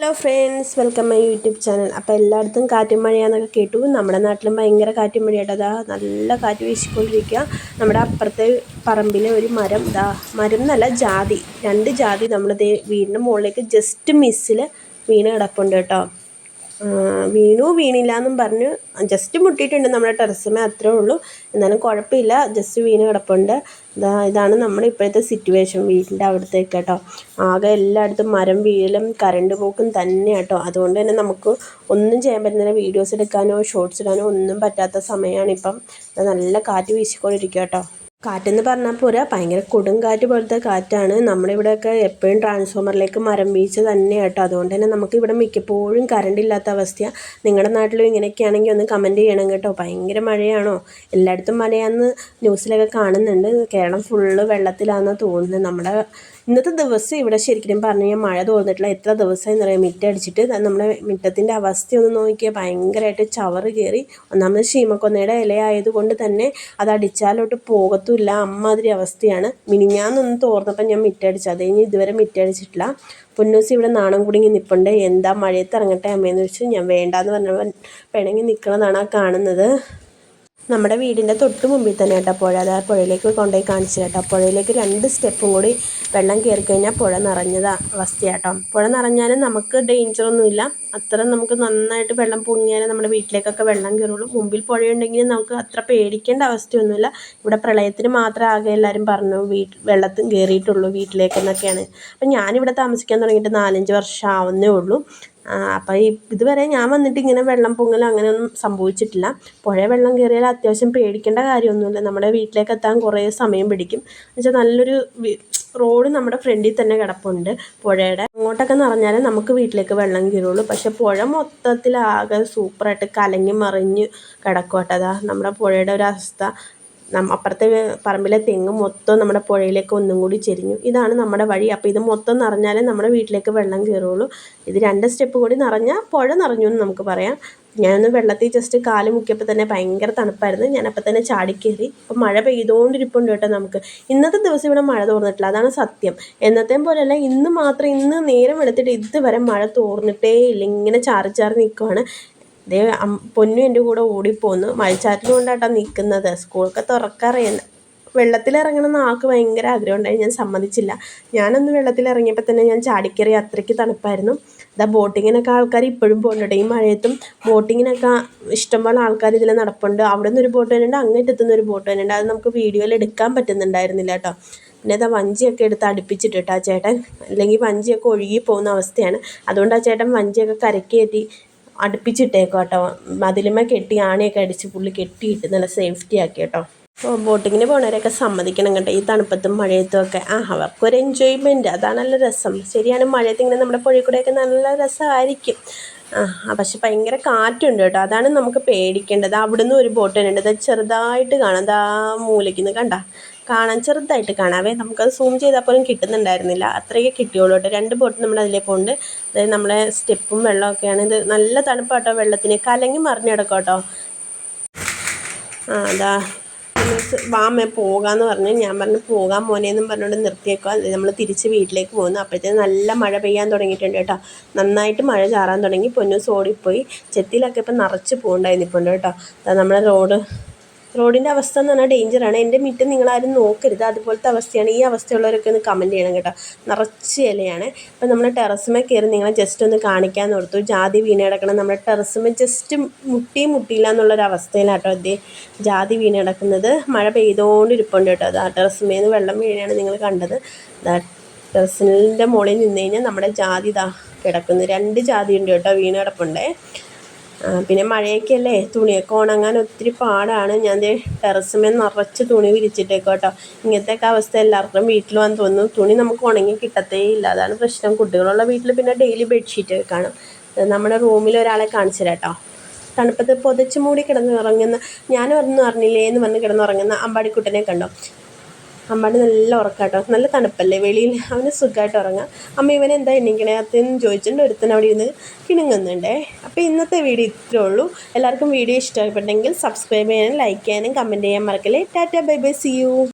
Hello friends welcome my YouTube channel അപ്പോൾ എല്ലായിടത്തും കാറ്റും മഴയാന്നൊക്കെ കേട്ടു. നമ്മുടെ നാട്ടിലും ഭയങ്കര കാറ്റും മഴയായിട്ട് അതാ നല്ല കാറ്റ് വീശിക്കൊണ്ടിരിക്കുക നമ്മുടെ അപ്പുറത്തെ പറമ്പിലെ ഒരു മരം. ഇതാ മരം എന്നല്ല ജാതി. രണ്ട് ജാതി നമ്മളിത് വീടിന്റെ മുകളിലേക്ക് ജസ്റ്റ് മിസ്സിൽ വീണ് കിടപ്പുണ്ട് കേട്ടോ. വീണു വീണില്ല എന്നും പറഞ്ഞ്. ജസ്റ്റ് മുട്ടിയിട്ടുണ്ട് നമ്മുടെ ടെറസ്സുമേ അത്രേ ഉള്ളൂ. എന്നാലും കുഴപ്പമില്ല. ജസ്റ്റ് വീണ് കിടപ്പുണ്ട്. ഇതാ ഇതാണ് നമ്മുടെ ഇപ്പോഴത്തെ സിറ്റുവേഷൻ വീടിന്റെ അവിടുത്തേക്ക് കേട്ടോ. ആകെ എല്ലായിടത്തും മരം വീഴലും കറണ്ട് പോക്കും തന്നെ കേട്ടോ. അതുകൊണ്ട് തന്നെ നമുക്ക് ഒന്നും ചെയ്യാൻ പറ്റുന്നില്ല. വീഡിയോസ് എടുക്കാനോ ഷോർട്സ് ഇടാനോ ഒന്നും പറ്റാത്ത സമയമാണ് സമയമാണിപ്പം നല്ല കാറ്റ് വീശിക്കൊണ്ടിരിക്കുക കേട്ടോ. കാറ്റെന്ന് പറഞ്ഞാൽ പോരാ ഭയങ്കര കൊടുങ്കാറ്റ് പോലത്തെ കാറ്റാണ്. നമ്മുടെ ഇവിടെയൊക്കെ എപ്പോഴും ട്രാൻസ്ഫോമറിലേക്ക് മരം വീഴ്ച തന്നെ കേട്ടോ. അതുകൊണ്ട് തന്നെ നമുക്ക് ഇവിടെ മിക്കപ്പോഴും കറണ്ട് ഇല്ലാത്ത അവസ്ഥയാണ് നിങ്ങളുടെ നാട്ടിലും ഇങ്ങനെയൊക്കെയാണെങ്കിൽ ഒന്ന് കമന്റ് ചെയ്യണം കേട്ടോ. ഭയങ്കര മഴയാണോ? എല്ലായിടത്തും മഴയാണെന്ന് ന്യൂസിലൊക്കെ കാണുന്നുണ്ട്. കേരളം ഫുള്ള് വെള്ളത്തിലാണെന്ന് തോന്നുന്നത്. നമ്മുടെ ഇന്നത്തെ ദിവസം ഇവിടെ ശരിക്കും പറഞ്ഞു കഴിഞ്ഞാൽ മഴ തോന്നിട്ടില്ല എത്ര ദിവസമായി എന്നറിയാം മിറ്റടിച്ചിട്ട് നമ്മുടെ മിറ്റത്തിന്റെ അവസ്ഥ ഒന്ന് നോക്കിയാൽ ഭയങ്കരമായിട്ട് ചവറ് കയറി ഒന്നാമത് ശീമക്കൊന്നയുടെ ഇല ആയതുകൊണ്ട് തന്നെ അത് അടിച്ചാലോട്ട് പോകത്തുമില്ല അമ്മാതിരി അവസ്ഥയാണ്. മിനിഞ്ഞാന്നൊന്ന് തോർന്നപ്പോൾ ഞാൻ മിറ്റടിച്ചു. അത് കഴിഞ്ഞ് ഇതുവരെ മിറ്റടിച്ചിട്ടില്ല. പൊന്നൂസി ഇവിടെ നാണം കുടുങ്ങി നിൽപ്പുണ്ട് എന്താ മഴയത്ത് ഇറങ്ങട്ടെ അമ്മയെന്ന് വെച്ച് ഞാൻ വേണ്ടാന്ന് പറഞ്ഞപ്പോൾ പിണങ്ങി നിൽക്കണതാണ് ആ കാണുന്നത്. നമ്മുടെ വീടിന്റെ തൊട്ട് മുമ്പിൽ തന്നെ കേട്ടോ പുഴ. അത് പുഴയിലേക്ക് കൊണ്ടുപോയി കാണിച്ചു കേട്ടോ. പുഴയിലേക്ക് രണ്ട് സ്റ്റെപ്പും കൂടി വെള്ളം കയറി കഴിഞ്ഞാൽ പുഴ നിറഞ്ഞത് അവസ്ഥയാട്ടോ. പുഴ നിറഞ്ഞാലും നമുക്ക് ഡേഞ്ചറൊന്നുമില്ല അത്ര നമുക്ക് നന്നായിട്ട് വെള്ളം പൊങ്ങിയാലും നമ്മുടെ വീട്ടിലേക്കൊക്കെ വെള്ളം കയറുള്ളൂ. മുമ്പിൽ പുഴയുണ്ടെങ്കിൽ നമുക്ക് അത്ര പേടിക്കേണ്ട അവസ്ഥയൊന്നുമില്ല. ഇവിടെ പ്രളയത്തിന് മാത്രം ആകെ എല്ലാവരും പറഞ്ഞു വീട്ട് വെള്ളത്തിൽ കയറിയിട്ടുള്ളൂ വീട്ടിലേക്കെന്നൊക്കെയാണ്. അപ്പം ഞാനിവിടെ താമസിക്കാൻ തുടങ്ങിയിട്ട് നാലഞ്ച് വർഷം ആവുന്നേ ഉള്ളൂ. അപ്പം ഇതുവരെ ഞാൻ വന്നിട്ട് ഇങ്ങനെ വെള്ളം പൊങ്ങൽ അങ്ങനെയൊന്നും സംഭവിച്ചിട്ടില്ല. പുഴ വെള്ളം കയറിയാൽ അത്യാവശ്യം പേടിക്കേണ്ട കാര്യമൊന്നുമില്ല. നമ്മുടെ വീട്ടിലേക്ക് എത്താൻ കുറേ സമയം പിടിക്കും. എന്നുവെച്ചാൽ നല്ലൊരു റോഡ് നമ്മുടെ ഫ്രണ്ടിൽ തന്നെ കിടപ്പുണ്ട്. പുഴയുടെ അങ്ങോട്ടൊക്കെ നിറഞ്ഞാലേ നമുക്ക് വീട്ടിലേക്ക് വെള്ളം കയറുള്ളൂ. പക്ഷേ പുഴ മൊത്തത്തിലാകെ സൂപ്പറായിട്ട് കലങ്ങി മറിഞ്ഞ് കിടക്കും കേട്ടോ അതാ നമ്മുടെ പുഴയുടെ ഒരു അവസ്ഥ. അപ്പുറത്തെ പറമ്പിലെ തെങ്ങ് മൊത്തം നമ്മുടെ പുഴയിലേക്ക് ഒന്നും കൂടി ചെരിഞ്ഞു. ഇതാണ് നമ്മുടെ വഴി. അപ്പോൾ ഇത് മൊത്തം നിറഞ്ഞാലേ നമ്മുടെ വീട്ടിലേക്ക് വെള്ളം കയറുള്ളൂ ഇത് രണ്ട് സ്റ്റെപ്പ് കൂടി നിറഞ്ഞാൽ പുഴ നിറഞ്ഞു എന്ന് നമുക്ക് പറയാം. ഞാനൊന്ന് വെള്ളത്തിൽ ജസ്റ്റ് കാൽ മുക്കിയപ്പോൾ തന്നെ ഭയങ്കര തണുപ്പായിരുന്നു. ഞാനപ്പോൾ തന്നെ ചാടിക്കയറി അപ്പോൾ മഴ പെയ്തുകൊണ്ടിരിപ്പുണ്ട് കേട്ടോ നമുക്ക്. ഇന്നത്തെ ദിവസം ഇവിടെ മഴ തോർന്നിട്ടില്ല. അതാണ് സത്യം. എന്നത്തെയും പോലെയല്ല ഇന്ന് മാത്രം ഇന്ന് നേരം വെളുത്തിട്ട് ഇതുവരെ മഴ തോർന്നിട്ടേ ഇല്ല. ഇങ്ങനെ ചാറി ചാറി നിൽക്കുവാണ് ദേ പൊന്നു എന്റെ കൂടെ ഓടിപ്പോന്നു മഴച്ചാറ്റിന് കൊണ്ടാട്ടോ നിൽക്കുന്നത് സ്കൂളൊക്കെ തുറക്കാറിയുന്നത് വെള്ളത്തിലിറങ്ങണം എന്ന് ആൾക്ക് ഭയങ്കര ആഗ്രഹം ഉണ്ടായി ഞാൻ സമ്മതിച്ചില്ല. ഞാനൊന്ന് വെള്ളത്തിലിറങ്ങിയപ്പോൾ തന്നെ ഞാൻ ചാടിക്കറി അത്രയ്ക്ക് തണുപ്പായിരുന്നു. ഇതാ ബോട്ടിങ്ങിനൊക്കെ ആൾക്കാർ ഇപ്പോഴും പോകുന്നുണ്ട് ഈ മഴയത്തും ബോട്ടിങ്ങിനൊക്കെ ഇഷ്ടംപോലെ ആൾക്കാർ ഇതിൽ നടപ്പുണ്ട്. അവിടെ നിന്ന് ഒരു ബോട്ട് വരുന്നുണ്ട് അങ്ങോട്ടെത്തുന്ന ഒരു ബോട്ട് വരുന്നുണ്ട്. അത് നമുക്ക് വീഡിയോയിൽ എടുക്കാൻ പറ്റുന്നുണ്ടായിരുന്നില്ല കേട്ടോ. പിന്നെ അതാ വഞ്ചിയൊക്കെ എടുത്ത് അടുപ്പിച്ചിട്ടിട്ട് ആ ചേട്ടൻ. അല്ലെങ്കിൽ വഞ്ചിയൊക്കെ ഒഴുകി പോകുന്ന അവസ്ഥയാണ്. അതുകൊണ്ട് ആ ചേട്ടൻ വഞ്ചിയൊക്കെ കരക്കേറ്റി അടുപ്പിച്ചിട്ടേക്കും കേട്ടോ മതിലുമ്മ കെട്ടി ആണിയൊക്കെ അടിച്ച് പുള്ളി കെട്ടിയിട്ട് നല്ല സേഫ്റ്റി ആക്കി കേട്ടോ ബോട്ടിങ്ങിന് പോണവരൊക്കെ സമ്മതിക്കണം കേട്ടോ. ഈ തണുപ്പത്തും മഴയത്തും ഒക്കെ. ആ അവർക്കൊരു അതാണ് നല്ല രസം. ശരിയാണ് മഴയത്ത് ഇങ്ങനെ നമ്മുടെ പുഴയിൽ കൂടെയൊക്കെ നല്ല രസമായിരിക്കും. ആ പക്ഷെ ഭയങ്കര കാറ്റുണ്ട് കേട്ടോ. അതാണ് നമുക്ക് പേടിക്കേണ്ടത്. അവിടുന്ന് ഒരു ബോട്ട് ഉണ്ട്. ചെറുതായിട്ട് കാണാം. അതാ ആ നിന്ന് കണ്ട. കാണാൻ ചെറുതായിട്ട് കാണാവേ നമുക്കത് സൂം ചെയ്താൽ പോലും കിട്ടുന്നുണ്ടായിരുന്നില്ല. അത്രയൊക്കെ കിട്ടിയുള്ളൂ കേട്ടോ. രണ്ട് ബോട്ട് നമ്മൾ അതിലേ പോകുന്നുണ്ട് അതായത് നമ്മളെ സ്റ്റെപ്പും വെള്ളമൊക്കെയാണ്. ഇത് നല്ല തണുപ്പാട്ടോ വെള്ളത്തിന്. കലങ്ങി മറിഞ്ഞു കിടക്കും കേട്ടോ. ആ അതാ. വാമേ പോകാമെന്ന് പറഞ്ഞു ഞാൻ പറഞ്ഞു പോകാൻ മോനേന്നും പറഞ്ഞുകൊണ്ട് നിർത്തിയേക്കുക നമ്മൾ തിരിച്ച് വീട്ടിലേക്ക് പോകുന്നു. അപ്പോഴത്തേന് നല്ല മഴ പെയ്യാൻ തുടങ്ങിയിട്ടുണ്ട് കേട്ടോ. നന്നായിട്ട് മഴ ചാറാൻ തുടങ്ങി. പൊന്നൂസ് ഓടിപ്പോയി ചെത്തിയിലൊക്കെ ഇപ്പം നിറച്ച് പോകണ്ടായിരുന്നു ഇപ്പോൾ കേട്ടോ. നമ്മളെ റോഡ് റോഡിന്റെ അവസ്ഥ എന്ന് പറഞ്ഞാൽ ഡേഞ്ചറാണ് എന്റെ മുറ്റം നിങ്ങളാരും നോക്കരുത്. അതുപോലത്തെ അവസ്ഥയാണ്. ഈ അവസ്ഥയുള്ളവരൊക്കെ ഒന്ന് കമന്റ് ചെയ്യണം കേട്ടോ. നിറച്ച് ഇലയാണ്. ഇപ്പം നമ്മൾ ടെറസുമേ കയറി നിങ്ങളെ ജസ്റ്റ് ഒന്ന് കാണിക്കാൻ ഓർത്തു. ജാതി വീണ് കിടക്കണം നമ്മുടെ ടെറസുമേ ജസ്റ്റ് മുട്ടി മുട്ടിയില്ല എന്നുള്ളൊരു അവസ്ഥയിലാട്ടോ അതേ ജാതി വീണ് കിടക്കുന്നത്. മഴ പെയ്തുകൊണ്ടിരിപ്പുണ്ട് കേട്ടോ. അത് ആ ടെറസുമേന്ന് വെള്ളം വീഴാണ് നിങ്ങൾ കണ്ടത്. ടെറസിന്റെ മുകളിൽ നിന്ന് കഴിഞ്ഞാൽ നമ്മുടെ ജാതി ഇതാ കിടക്കുന്നു. രണ്ട് ജാതി ഉണ്ട് കേട്ടോ വീണ് കിടപ്പുണ്ടേ. പിന്നെ മഴയൊക്കെ അല്ലേ തുണിയൊക്കെ ഉണങ്ങാൻ ഒത്തിരി പാടാണ്. ഞാൻ ദേ ടെറസുമേൽ നിറച്ച് തുണി വിരിച്ചിട്ടേക്കും കേട്ടോ. ഇങ്ങനത്തെയൊക്കെ അവസ്ഥ എല്ലാവർക്കും വീട്ടിൽ വന്ന് തോന്നുന്നു. തുണി നമുക്ക് ഉണങ്ങി കിട്ടത്തേ ഇല്ല അതാണ് പ്രശ്നം. കുട്ടികളുള്ള വീട്ടിൽ പിന്നെ ഡെയിലി ബെഡ്ഷീറ്റ് കാണും നമ്മുടെ റൂമിൽ ഒരാളെ കാണിച്ചു കേട്ടോ. തണുപ്പത്ത് പൊതച്ചു മൂടി കിടന്നുറങ്ങുന്ന ഞാൻ ഒന്നും അറിഞ്ഞില്ലേ എന്ന് പറഞ്ഞ് കിടന്നുറങ്ങുന്ന അമ്പാടിക്കുട്ടനെ കണ്ടോ? അമ്മാടി നല്ല ഉറക്കാട്ടോ. നല്ല തണുപ്പല്ലേ വെളിയിൽ? അവന് സുഖമായിട്ട് ഉറങ്ങാം. അമ്മ ഇവനെ എന്താ എണ്ണിക്കണേ അത്തേന്ന് ചോദിച്ചിട്ടുണ്ട്. ഒരുത്തൻ അവിടെ ഇരുന്ന് കിണുങ്ങുന്നുണ്ടേ അപ്പോൾ ഇന്നത്തെ വീഡിയോ ഇത്രേ ഉള്ളൂ. എല്ലാവർക്കും വീഡിയോ ഇഷ്ടപ്പെട്ടെങ്കിൽ സബ്സ്ക്രൈബ് ചെയ്യാനും ലൈക്ക് ചെയ്യാനും കമന്റ് ചെയ്യാൻ മറക്കല്ലേ. Tata bye bye see you